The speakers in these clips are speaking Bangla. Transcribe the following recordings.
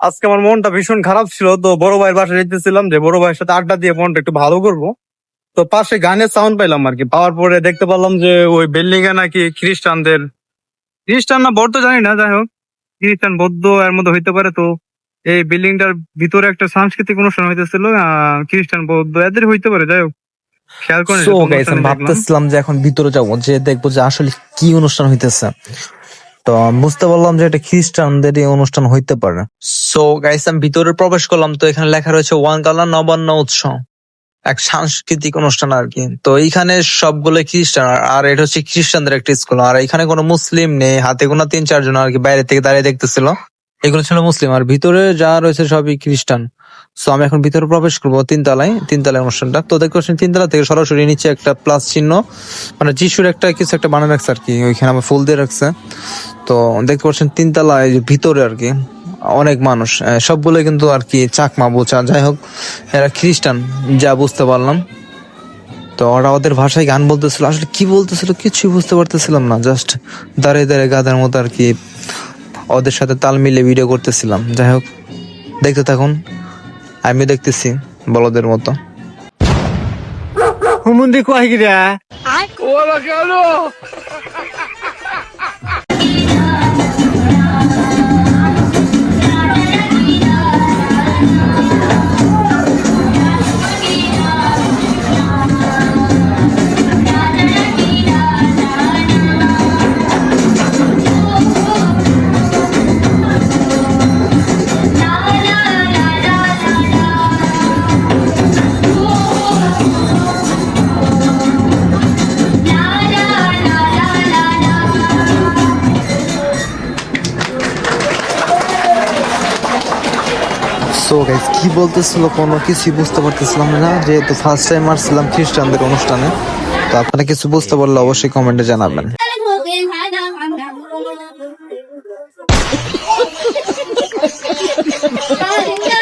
আজকে আমার মনটা ভীষণ খারাপ ছিল তো বড় ভাইয়ের বাসায় যেতেছিলাম যে বড় ভাইয়ের সাথে আড্ডা দিয়ে মনটা একটু ভালো করব। তো পাশে গানের সাউন্ড পাইলাম আর কি। পাওয়ার পরে দেখতে পারলাম যে ওই বিল্ডিং এ নাকি খ্রিস্টানদের খ্রিস্টান না বৌদ্ধ জানি না যাই হোক। খ্রিস্টান বৌদ্ধ এর মধ্যে হইতে পারে তো। এই বিল্ডিংটার ভিতরে একটা সাংস্কৃতিক অনুষ্ঠান হইতেছিল খ্রিস্টান বৌদ্ধ এদের হইতে পারে যাই হোক। খেয়াল করে ভাবতেছিলাম যে এখন ভিতরে যাব যে দেখব যে আসলে কি অনুষ্ঠান হইতেছে। তো বুঝতে পারলাম যে এটা খ্রিস্টানদের অনুষ্ঠান হইতে পারে। সো গাইস আমি ভিতরে প্রবেশ করলাম, তো এখানে লেখা রয়েছে, ওয়ান কালার নবান্ন উৎসব এক সাংস্কৃতিক অনুষ্ঠান আর কি। তো এইখানে সবগুলো খ্রিস্টান, আর এটা হচ্ছে খ্রিস্টানদের একটা স্কুল আর এখানে কোনো মুসলিম নেই, হাতে গোনা তিন চারজন আর কি বাইরে থেকে দাঁড়িয়ে দেখতেছিল। এগুলো ছিল মুসলিম, আর ভিতরে যা রয়েছে সবই খ্রিস্টান। সো আমি এখন ভিতরে প্রবেশ করব তিনতলায়। তিনতলায় অনুষ্ঠানটা। তো দেখতে পাচ্ছেন, তিনতলা থেকে সরাসরি নিচে একটা প্লাস চিহ্ন মানে যিশুর একটা কিছু একটা বানিয়ে রাখছে আর কি, ওইখানে আমার ফুল দিয়ে রাখছে। তো দেখতে পাচ্ছেন, তিনতলায় ভিতরে আর কি, অনেক মানুষ সবগুলো কিন্তু আর কি চাকমা বোচা। যাই হোক, এরা খ্রিস্টান, যা বুঝতে পারলাম। তো ওরা ওদের ভাষায় গান বলতেছিল। আসলে কি বলতেছিল কিছুই বুঝতে পারতেছিলাম না জাস্ট দাঁড়িয়ে দাঁড়িয়ে গাদার মতো আর কি ওদের সাথে তাল মিলে ভিডিও করতেছিলাম। যাই হোক, দেখতে থাকুন। আমি দেখতেছি বলদের মতো। হুমুন্দি কয় গিরা? সো গাইস কি বলতেছিল কোনো কিছুই বুঝতে পারতেছিলাম না। যেহেতু ফার্স্ট টাইম আসছিলাম খ্রিস্টানদের অনুষ্ঠানে, তো আপনারা কিছু বুঝতে পারলে অবশ্যই কমেন্টে জানাবেন।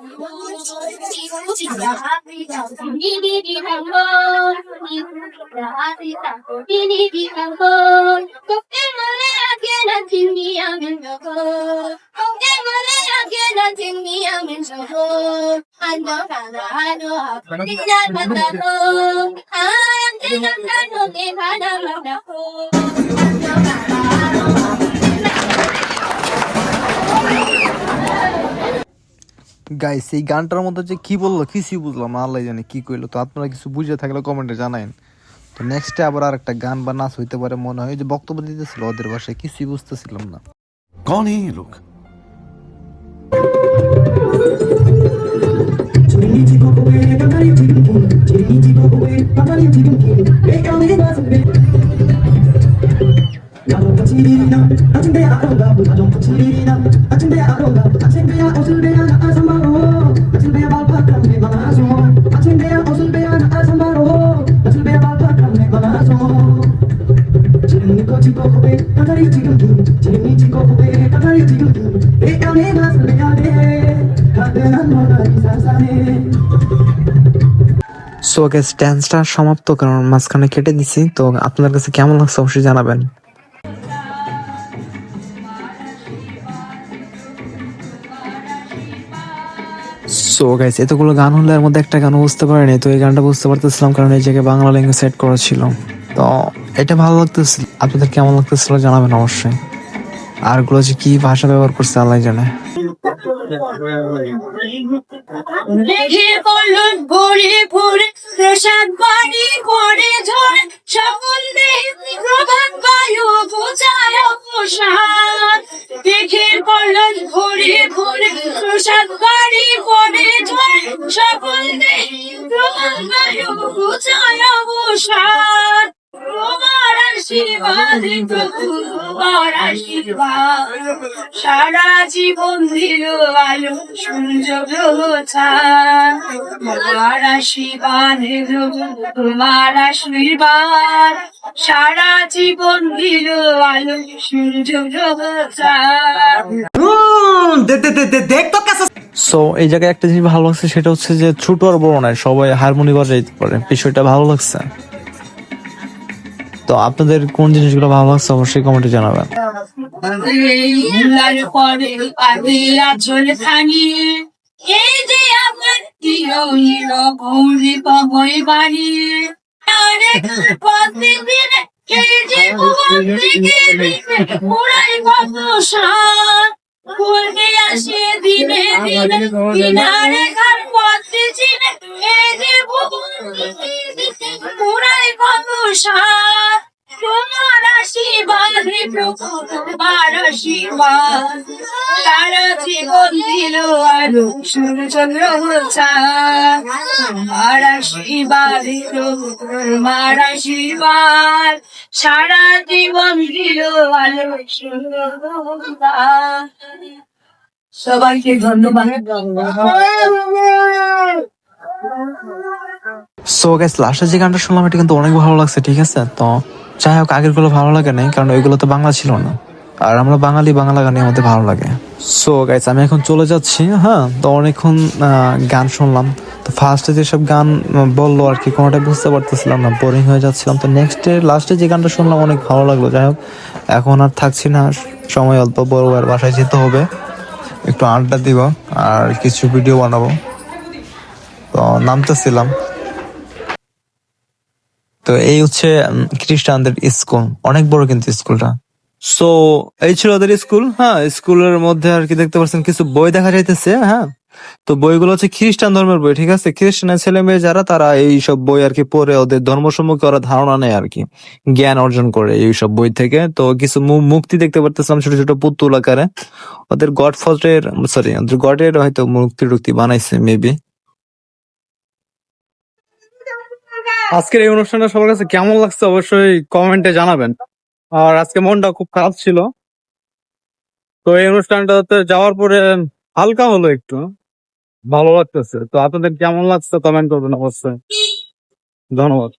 你的温柔，你的温，的温柔，你的，的温柔，你的温柔，你的温，的温柔，你的，的温柔，你的温柔，你的温柔，你的温柔，你的温柔，你的温柔，你的温柔，你的温柔，你的，你的温柔，你的温柔，你的温，你的温柔，你，গাইস এই গানটার মধ্যে যে কি বলল কিছুই বুঝলাম আল্লাহ জানে কি করল তো আপনারা কিছু বুঝে থাকলে কমেন্টে জানাইন। তো নেক্সটে আবার আর একটা গান বা নাচ হইতে পারে মনে হয়। যে বক্তব্য দিতেছিল ওদের ভাষায় কিছুই বুঝতেছিলাম না। 부탁드리나 나 침대에 아까운가 보다 좀 부탁드리나 나 침대에 아까운가 보다 침대야 옷을 배야 나 삼바로 나 침대에 발바닥 내 맘아줘 나 침대에 옷을 배야 나 삼바로 나 침대에 발바닥 내 맘아줘 지름이 꺼지고 후배 다다리 지금 둥 지름이 지고 후배 다다리 지금 둥내 안에 가슴 내야 돼 가든한 너가 이상사네 সো গেস ড্যান্সটা সমাপ্ত করার মাঝখানে কেটে দিছি তো আপনাদের কাছে কেমন লাগছে অবশ্যই জানাবেন সো গাইস এতগুলো গান হলে এর মধ্যে একটা গান বুঝতে পারিনি, তো এই গানটা বুঝতে পারতেছিলাম কারণ এই জায়গায় বাংলা ল্যাঙ্গুয়েজ সেট করা ছিল। তো এটা ভালো লাগতেছিল। আপনাদের কেমন লাগতেছিল জানাবেন অবশ্যই। আরগুলো যে কি ভাষা ব্যবহার করছে, আল্লাহ জানে। দেখে পড়লন ভরে ভরে, প্রসাদ বাড়ি করে ঝরে প্রসাদ তোমার আশীর্বাদ প্রভু তোমার আশীর্বাদ। সারা জীবন দিল আলো সূর্য তোমার আশীর্বাদ প্রভু তোমার আশীর্বাদ। সারা জীবন দিল আলো সূর্য সো এই জায়গায় একটা জিনিস ভালো লাগছে সেটা হচ্ছে যে ছোট আর বড় নয় সবাই হারমোনি বাজাইতে পারে। বিষয়টা ভালো লাগছে। তো আপনাদের কোন জিনিসগুলো ভালো লাগছে অবশ্যই কমেন্টে জানাবেন। এই বাড়ি। পুরাই কত সার জীবন দিল সূর্যচন্দ্র সারা জীবন দিল সবাইকে ধন্যবাদ। সো গাইস লাস্টের যে গানটা শুনলাম, এটা কিন্তু অনেক ভালো লাগছে, ঠিক আছে? তো যাই হোক আগেরগুলো ভালো লাগে নাই, কারণ ওইগুলো তো বাংলা ছিল না। আর আমরা বাঙালি বাংলা গানই আমাদের ভালো লাগে। সো গাইস আমি এখন চলে যাচ্ছি হ্যাঁ তো অনেকক্ষণ গান শুনলাম। তো ফার্স্টে যেসব গান বলল আর কি, কোনোটা বুঝতে পারতেছিলাম না বোরিং হয়ে যাচ্ছিলাম। তো নেক্সট লাস্টে যে গানটা শুনলাম, অনেক ভালো লাগল। যাই হোক, এখন আর থাকছি না, সময় অল্প, বড় আর বাসায় যেতে হবে। একটু আড্ডা দিব, আর কিছু ভিডিও বানাবো। তো নামতেছিলাম। তো এই হচ্ছে খ্রিস্টানদের স্কুল। অনেক বড় কিন্তু স্কুলটা। সো এই ছিল ওদের স্কুল। হ্যাঁ স্কুলের মধ্যে আর কি দেখতে পাচ্ছেন, কিছু বই দেখা যাইতেছে হ্যাঁ। তো বইগুলো হচ্ছে খ্রিস্টান ধর্মের বই, ঠিক আছে? খ্রিস্টানের ছেলে মেয়ে যারা, তারা এই সব বই আর কি পড়ে, ওদের ধর্ম সম্পর্কে ওরা ধারণা নেয় আর কি। জ্ঞান অর্জন করে এই সব বই থেকে। তো কিছু মু- মূর্তি দেখতে পারতেছিলাম ছোট ছোট পুতুল আকারে। ওদের গড ফজের সরি ওদের গডের হয়তো মুক্তি টুক্তি বানাইছে মেবি আজকের এই অনুষ্ঠানটা সবার কাছে কেমন লাগছে অবশ্যই কমেন্টে জানাবেন। আর আজকে মনটা খুব খারাপ ছিল। তো এই অনুষ্ঠানটাতে যাওয়ার পরে হালকা হলো একটু, ভালো লাগতেছে। তো আপনাদের কেমন লাগছে কমেন্ট করবেন অবশ্যই। ধন্যবাদ।